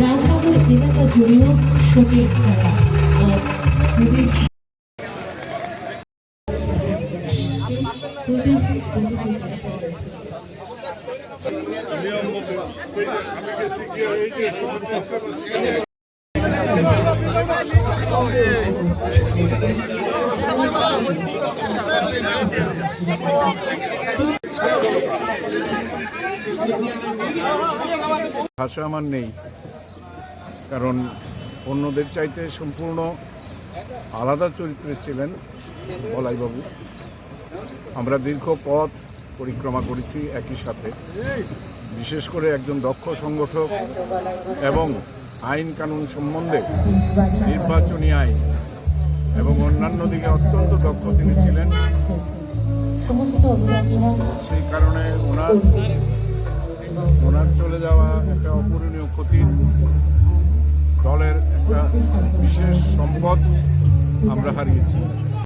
রামনগর এলাকা জুড়েও শোকের Thank you. ভাষা আমার নেই। কারণ অন্যদের চাইতে সম্পূর্ণ আলাদা চরিত্রে ছিলেন বলাইবাবু। আমরা দীর্ঘ পথ পরিক্রমা করেছি একই সাথে। বিশেষ করে একজন দক্ষ সংগঠক এবং আইন কানুন সম্বন্ধে নির্বাচনী আইন এবং অন্যান্য দিকে অত্যন্ত দক্ষ তিনি ছিলেন। সেই কারণে ওনার ওনার চলে যাওয়া একটা অপূরণীয় ক্ষতি। দলের একটা বিশেষ সম্পদ আমরা হারিয়েছি।